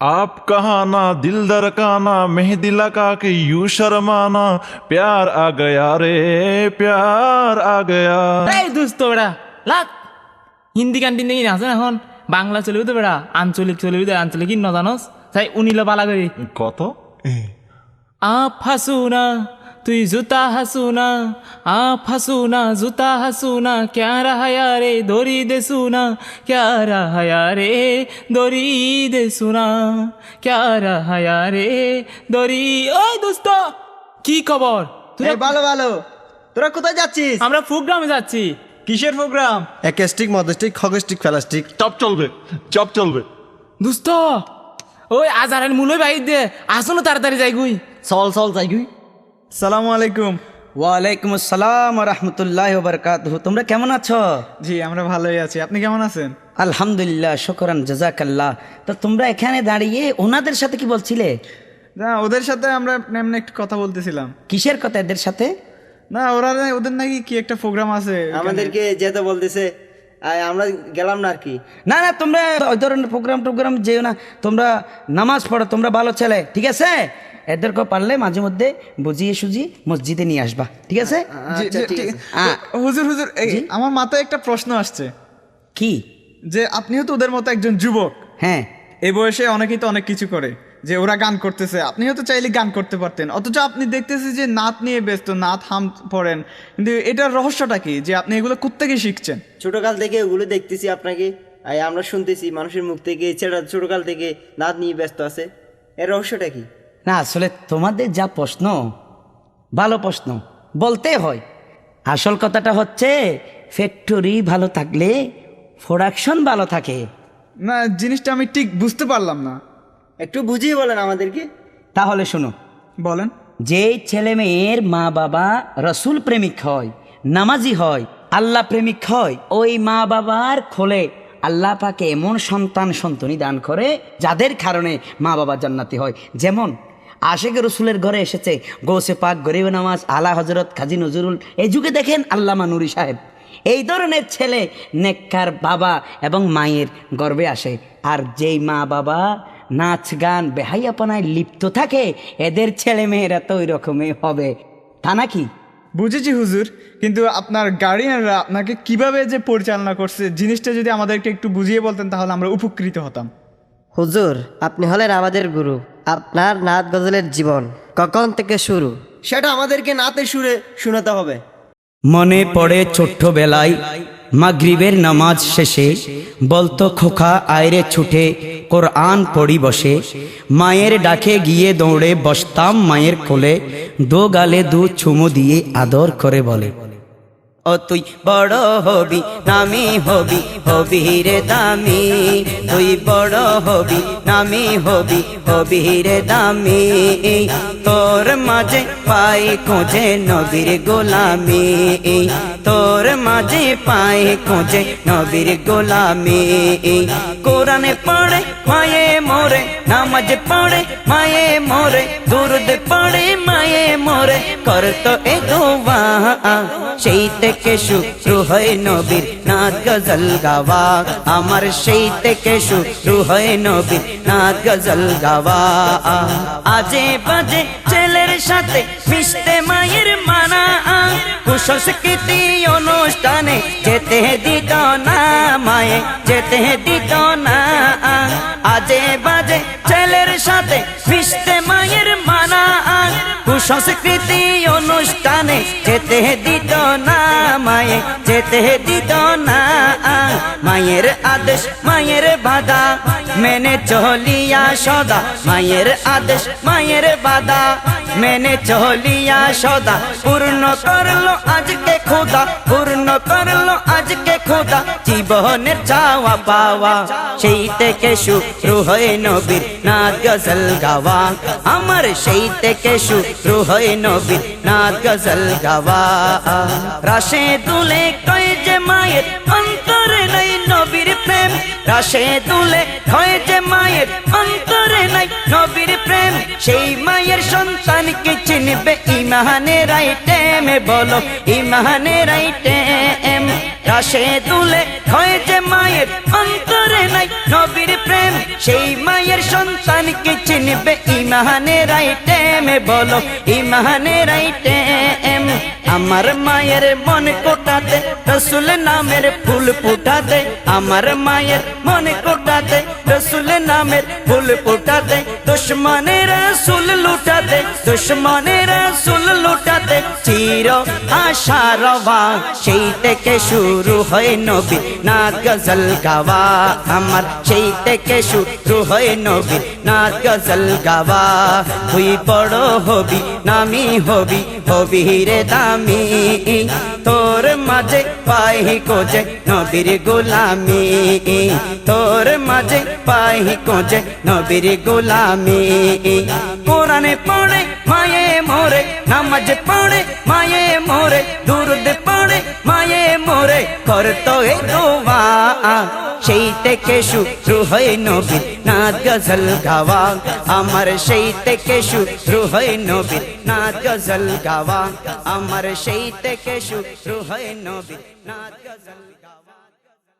आप कहा ना दिल दरकाना मेहंदी लगा के यू शर्माना प्यार आ गया रे प्यार आ गया এই দুস্ত বেড়া লাগ হিন্দি গান টিন্দি কিনে আছে না এখন বাংলা চলিবি তো বেড়া আঞ্চলিক চলিবি তো আঞ্চলিক কি নজানস তাই উনিলে বালা করি কত आप हसूना তুই জুতা হাসু হাসুনা আপ হাসুনা জুতা হাসুনা ক্যা রাহায়া রে ধরি দে সুনা ক্যারা রাহায়া রে দরি দে সুনা ক্যারা রাহায়া রে দরি ও দোস্ত কি খবর? তুই ভালো ভালো। তোরা কোথায় যাচ্ছিস? আমরা ফুগ্রামে যাচ্ছি। কিসের প্রোগ্রাম একাস্টিক মদস্টিক খগস্টিক ফেলাস্টিক চপ চলবে চপ চলবে। দোস্ত ওই আজ আর মুলোই বাইর দে আসুন তাড়াতাড়ি যাই গুই চল চল যাই গুই সালামু আলাইকুম। ওয়ালাইকুম আসসালাম রহমতুল্লাহ বরকাত তোমরা কেমন আছো? জি আমরা ভালোই আছি। আপনি কেমন আছেন? আলহামদুলিল্লাহ শকরান জাজাকাল্লাহ। তো তোমরা এখানে দাঁড়িয়ে ওনাদের সাথে কি বলছিলে? না ওদের সাথে আমরা এমনি একটু কথা বলতেছিলাম। কিসের কথা এদের সাথে? না ওরা ওদের নাকি কি একটা প্রোগ্রাম আছে আমাদেরকে যেতে বলতেছে। আর আমরা গেলাম না আর কি। না না তোমরা ওই ধরনের প্রোগ্রাম টোগ্রাম যেও না। তোমরা নামাজ পড়ো তোমরা ভালো ছেলে ঠিক আছে? এদেরকে পারলে মাঝে মধ্যে বুঝিয়ে সুঝিয়ে মসজিদে নিয়ে আসবা। ঠিক আছে? জি, জি, ঠিক আছে। আ- তো, হুজুর হুজুর এই আমার মাথায় একটা প্রশ্ন আসছে। কি? যে আপনিও তো ওদের মতো একজন যুবক। হ্যাঁ। এই বয়সে অনেকেই তো অনেক কিছু করে যে ওরা গান করতেছে। আপনিও তো চাইলে গান করতে পারতেন। অথচ আপনি দেখতেছি যে নাত নিয়ে ব্যস্ত নাত হাম পড়েন। কিন্তু এটার রহস্যটা কি? যে আপনি এগুলো কোত্থেকে শিখছেন? ছোটকাল থেকে ওগুলো দেখতেছি আপনাকে। আর আমরা শুনতেছি মানুষের মুখ থেকে ছেলেরা ছোটকাল থেকে নাচ নিয়ে ব্যস্ত আছে। এর রহস্যটা কি? না আসলে তোমাদের যা প্রশ্ন ভালো প্রশ্ন বলতে হয়। আসল কথাটা হচ্ছে ফ্যাক্টরি ভালো থাকলে প্রোডাকশন ভালো থাকে। না জিনিসটা আমি ঠিক বুঝতে পারলাম না। একটু বুঝিয়ে বলেন আমাদেরকে। তাহলে শোনো। বলেন। যে ছেলে মেয়ের মা বাবা রসুল প্রেমিক হয় নামাজি হয় আল্লাহ প্রেমিক হয় ওই মা বাবার খোলে আল্লাহ পাকে এমন সন্তান সন্তনি দান করে যাদের কারণে মা বাবা জান্নাতি হয়। যেমন আশেখ রসুলের ঘরে এসেছে। গৌসে পাক গরিব নামাজ আলা হজরত কাজী নজরুল। এই যুগে দেখেন আল্লামা নুরি সাহেব। এই ধরনের ছেলে নেককার বাবা এবং মায়ের গর্বে আসে। আর যেই মা বাবা নাচ গান বেহাইয়াপনায় লিপ্ত থাকে এদের ছেলে মেয়েরা তো ওই রকমই হবে। তা নাকি? বুঝেছি হুজুর কিন্তু আপনার গার্ডিয়ানরা আপনাকে কীভাবে যে পরিচালনা করছে জিনিসটা যদি আমাদেরকে একটু বুঝিয়ে বলতেন তাহলে আমরা উপকৃত হতাম। হুজুর আপনি হলেন আমাদের গুরু। আপনার নাত গজলের জীবন কখন থেকে শুরু? সেটা আমাদেরকে নাতে সুরে শোনাতে হবে। মনে পড়ে ছোট্টবেলায় মাগরিবের নামাজ শেষে বলতো খোকা আয়রে ছুটে কোরআন পড়ি বসে। মায়ের ডাকে গিয়ে দৌড়ে বসতাম মায়ের কোলে দো গালে দু চুমু দিয়ে আদর করে বলে। ও তুই বড় হবি, নামি হবি হবি রে দামি। তুই বড় হবি, নামি হবি হবি রে দামি। তোর মাঝে পাই খোঁজে নবীর গোলামি। তোর মাঝে পাই খোঁজে নবীর গোলামি। কোরআনে পড়ে পায়ে মোরে নামাজ পড়ে, মায়ে মোরে, দুরুদ পড়ে, মায়ে মোরে, কর তো এ দোয়া। সেই থেকে শুরু হয় নবীর নাচ গজল গাওয়া। আমার সেই থেকে শুরু হয় নবীর নাচ গজল গাওয়া। আজে বাজে ছেলের সাথে মিশতে মায়ের মানা। কুসংস্কৃতি অনুষ্ঠানে যেতে দিত না মায়ে, যেতে কুসংস্কৃতি অনুষ্ঠানে যেতে দিত না মায়ে যেতে দিত না মায়ের আদেশ, মায়ের বাধা। মেনে চলিয়া সদা, মায়ের আদেশ, মায়ের বাধা। মেনে চলিয়া সদা, পূর্ণ করল আজকে খোদা পূর্ণ করল আজকে খোদা জীবনের চাওয়া পাওয়া, সেই থেকে শুরু হয়ে নবীর নাচ গজল গাওয়া। আমার সেই থেকে শুরু হয়ে নবীর নাচ গজল গাওয়া। রাশে তুলে কয় যে মায়ের রাশে তুলে হয় যে মায়ের অন্তরে নাই নবীর প্রেম। সেই মায়ের সন্তানকে চিনবে ইমানে রাইটেমে বলো ইমানে রাইটেম রাশে তুলে হয় যে মায়ের অন্তর করে নাই নবীর প্রেম। সেই মায়ের সন্তানকে চিনবে ইমাহানের আইটেমে বলো ইমাহানের আইটেম আমার মায়ের মন কোটাতে, রসুল নামের ফুল ফুটাতে, আমার মায়ের মন রসুল নামের ফুল ফুটাতে দুশ্মনের রসুল লুটাতে দুশ্মনের রসুল লুটাতে চির আশা রওয়া সেই থেকে শুরু হয় নবী নাচ গজল গাওয়া। আমার সেই থেকে শুরু হয় নবী নাচ গজল গাওয়া। তুই বড় হবি, নামি হবি হবি রে দামি। তোর মাঝে পাই কোজে নবীর গোলামি। তোর মাঝে পাহি কোজে নবীর গোলামি। কোরআনে পড়ে, মায়ে মোরে, নামাজ পড়ে, মায়ে মোরে, দুরুদ পড়ে, মায়ে মোরে, কর তো এ দোয়া। সেই থেকে শুরু হয় নবীর নাচ গজল গাওয়া। আমার সেই থেকে শুরু হয় নবীর নাচ গজল গাওয়া। আমার সেই থেকে শুরু হয় নবীর নাচ গজল